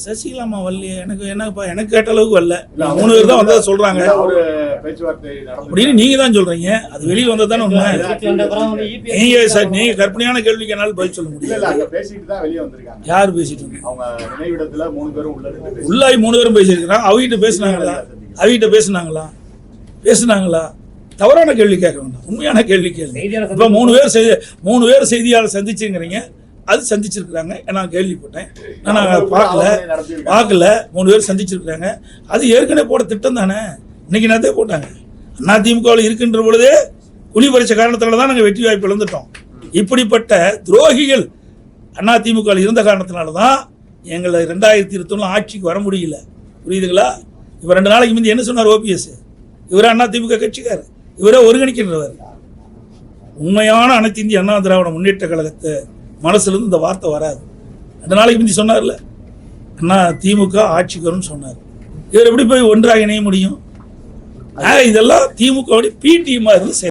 சசிகலா வரலையே எனக்கு என்னப்பா எனக்கு கேட்ட அளவுக்கு வரல. மூணு பேர் தான் வந்ததை சொல்றாங்க. ஒரு பேச்சுவார்த்தை நடந்து அப்படின்னு நீங்க தான் சொல்றீங்க. அது வெளியே வந்தது தானே உண்மை? நீங்க சார் நீங்க கற்பனையான கேள்விக்கு என்னால் பதில் சொல்ல முடியல. இல்ல அங்க பேசிட்டு தான் வெளியே வந்திருக்காங்க. யார் பேசிட்டு இருக்காங்க? அவங்க நினைவிடத்துல மூணு பேரும் உள்ள இருந்து பேசி- உள்ளாய் மூணு பேரும் பேசியிருக்கிறாங்க. அவகிட்ட பேசுனாங்களா? அவகிட்ட பேசுனாங்களா? பேசுனாங்களா? தவறான கேள்வி கேட்க வேண்டாம். உண்மையான கேள்வி கேள்வி இப்போ மூணு பேர் செய்தி மூணு பேர் செய்தியாளர் சந்திச்சுங்கிறீங்க. அது சந்திச்சிருக்கிறாங்க. நான் கேள்விப்பட்டேன் நான் பார்க்கல. பார்க்கல. மூணு பேர் சந்திச்சிருக்கிறாங்க. அது ஏற்கனவே போட திட்டம் தானே? இன்னைக்கு நேரத்தே போட்டாங்க. அண்ணா திமுகவில் இருக்கின்ற பொழுதே குழி பறிச்ச காரணத்தால தான் நாங்கள் வெற்றி வாய்ப்பு இழந்துட்டோம். இப்படிப்பட்ட துரோகிகள் அண்ணா திமுகவில் இருந்த காரணத்தினால தான் எங்களை ரெண்டாயிரத்தி இருபத்தொன்னு ஆட்சிக்கு வர முடியல. புரியுதுங்களா? இப்போ ரெண்டு நாளைக்கு முந்தி என்ன சொன்னார் ஓபிஎஸ் இவரே அண்ணா திமுக கட்சிக்கார் இவரே ஒருங்கிணைக்கின்றவர். உண்மையான அனைத்து இந்திய அண்ணா திராவிட முன்னேற்ற கழகத்தை மனசுலேருந்து இந்த வார்த்தை வராது. ரெண்டு நாளைக்கு முந்தி சொன்னார்ல? அண்ணா திமுக ஆட்சிக்கு வரும்னு சொன்னார். இவர் எப்படி போய் ஒன்றாக இணைய முடியும்? இதெல்லாம் திமுகவுடைய பி இருந்து